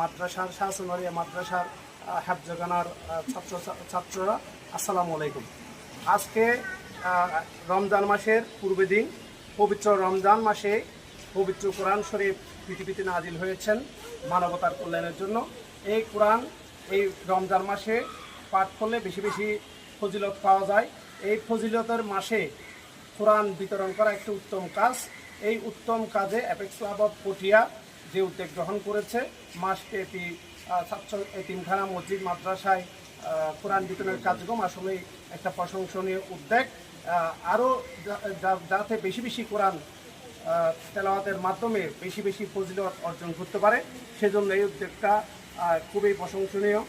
মাদ্রাসার শাহসুনারিয়া মাদ্রাসার হাফজাগানার ছাত্র, ছাত্ররা, আসসালামু আলাইকুম। আজকে রমজান মাসের পূর্বে দিন, পবিত্র রমজান মাসে পবিত্র কোরআন শরীফ পৃথিবীতে নাজিল হয়েছেন মানবতার কল্যাণের জন্য। এই কোরআন এই রমজান মাসে পাঠ করলে বেশি বেশি ফজিলত পাওয়া যায়। এই ফজিলতের মাসে কোরআন বিতরণ করা একটি উত্তম কাজ। এই উত্তম কাজে অ্যাপেক্স ক্লাব অফ পটিয়া যে উদ্যোগ গ্রহণ করেছে মাসব্যাপী ছাত্র এতিমখানা মসজিদ, মাদ্রাসায় কোরআন বিতরণের কার্যক্রম আসলে একটা প্রশংসনীয় উদ্যোগ। আরও যাতে বেশি বেশি কোরআন তেলাওয়াতের মাধ্যমে বেশি বেশি ফজিলত অর্জন করতে পারে, সেজন্য এই উদ্যোগটা খুবই প্রশংসনীয়।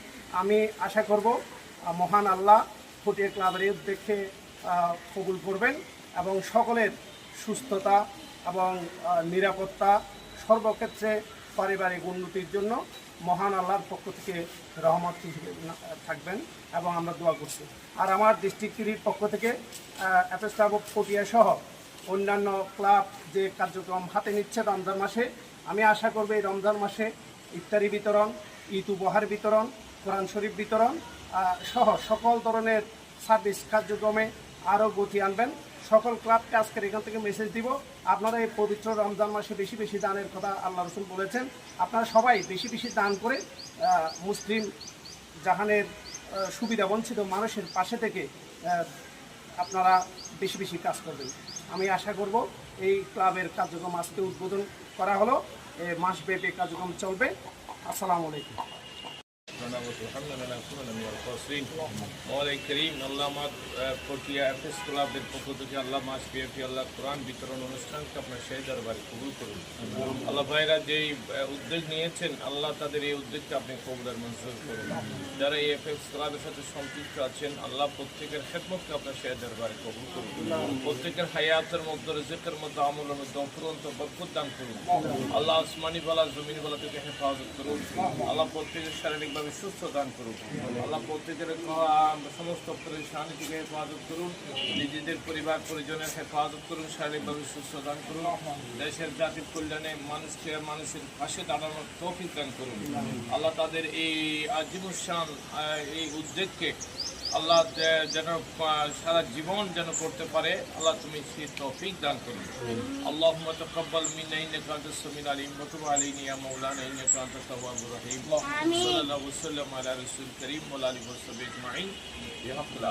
আমি আশা করব মহান আল্লাহ ফটিয়া ক্লাবের এই উদ্যোগকে কবুল করবেন এবং সকলের সুস্থতা এবং নিরাপত্তা সর্বক্ষেত্রে পারিবারিক উন্নতির জন্য মহান আল্লাহর পক্ষ থেকে রহমত থাকবেন এবং আমরা দোয়া করছি। আর আমার ডিস্ট্রিক্টের পক্ষ থেকে অ্যাপেস ক্লাব অফ পটিয়া সহ অন্যান্য ক্লাব যে কার্যক্রম হাতে নিচ্ছে রমজান মাসে, আমি আশা করব এই রমজান মাসে ইফতারি বিতরণ, ঈদ উপহার বিতরণ, কোরআন শরীফ বিতরণ সহ সকল ধরনের সার্ভিস কার্যক্রমে আরও গতি আনবেন। সকল ক্লাবকে আজকের এখান থেকে মেসেজ দিব। আপনারা এই পবিত্র রমজান মাসে বেশি বেশি দানের কথা আল্লাহ রসুল বলেছেন। আপনারা সবাই বেশি বেশি দান করে মুসলিম জাহানের সুবিধা, বঞ্চিত মানুষের পাশে থেকে আপনারা বেশি বেশি কাজ করবেন। আমি আশা করব এই ক্লাবের কার্যক্রম আজকে উদ্বোধন করা হলো। মাসব্যাপী কার্যক্রম চলবে। আসসালামু আলাইকুম। আল্লাহ তাদের এই উদ্যোগকে আপনি কবুলের মঞ্জুর করুন যারা এই এফএস ক্লাবের সাথে সম্পৃক্ত আছেন আল্লাহ প্রত্যেকের খেদমতকে আপনার সেই দরবারে কবুল করুন প্রত্যেকের হায়াতের মধ্যে রিজিকের মধ্যে আমলের মধ্যে অফুরন্ত দান করুন আল্লাহ আসমানি বলা জমিন বলা থেকে হেফাজত করুন আল্লাহ প্রত্যেকের শারীরিকভাবে সুস্থ দান করুন আল্লাহ প্রত্যেকের সমস্ত পরেশানি থেকে হেফাজত করুন। নিজেদের পরিবার, পরিজনের হেফাজত করুন, শারীরিকভাবে সুস্থ দান করুন। দেশের জাতির কল্যাণে মানুষকে মানুষের পাশে দাঁড়ানোর তৌফিক দান করুন। আল্লাহ তাদের এই আজীবসান এই উদ্যোগকে আল্লাহ যেন সারা জীবন যেন করতে পারে আল্লাহ তুমি সেই তৌফিক দান করবে আল্লাহ তকব্বাল মিনা ইন্নাকা আনতাস সামিউল আলিম ওয়া তুব আলাইনা ইয়া মাওলানা ইন্নাকা আনতাত তাওয়াবুর রহিম। আমিন। সাল্লাল্লাহু আলাইহি ওয়া সাল্লাম আলা রাসূল করিম ওয়া আলিহি ওয়া সাহবিহি আজমাইন। ইয়া হাক্কাল